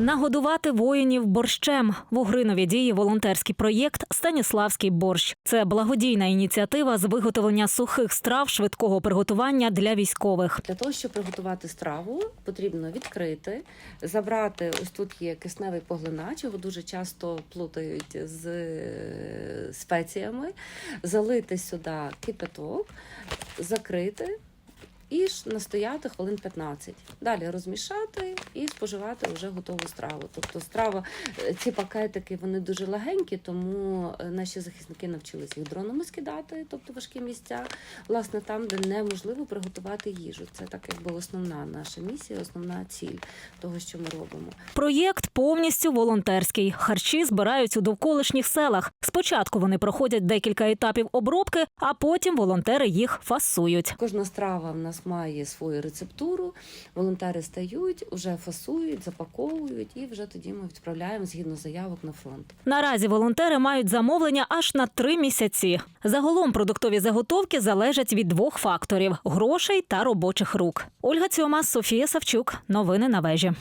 Нагодувати воїнів борщем в Угринові діє волонтерський проєкт Станіславський борщ. Це благодійна ініціатива з виготовлення сухих страв швидкого приготування для військових. Для того, щоб приготувати страву, потрібно відкрити, забрати ось тут є кисневий поглинач, його дуже часто плутають з е, спеціями, залити сюди кипяток, закрити. І настояти хвилин 15. Далі розмішати і споживати вже готову страву. Тобто страва, е, ці пакетики вони дуже легенькі, тому е, наші захисники навчилися їх дронами скидати, тобто важкі місця, власне, там, де неможливо приготувати їжу. Це так якби основна наша місія, основна ціль того, що ми робимо. Проєкт повністю волонтерський. Харчі збирають у довколишніх селах. Спочатку вони проходять декілька етапів обробки, а потім волонтери їх фасують. Кожна страва в нас має свою рецептуру. Волонтери стають, вже фасують, запаковують, і вже тоді ми відправляємо згідно заявок на фронт. Наразі волонтери мають замовлення аж на три місяці. Загалом продуктові заготовки залежать від двох факторів: грошей та робочих рук. Ольга Цьома, Софія Савчук. Новини на вежі.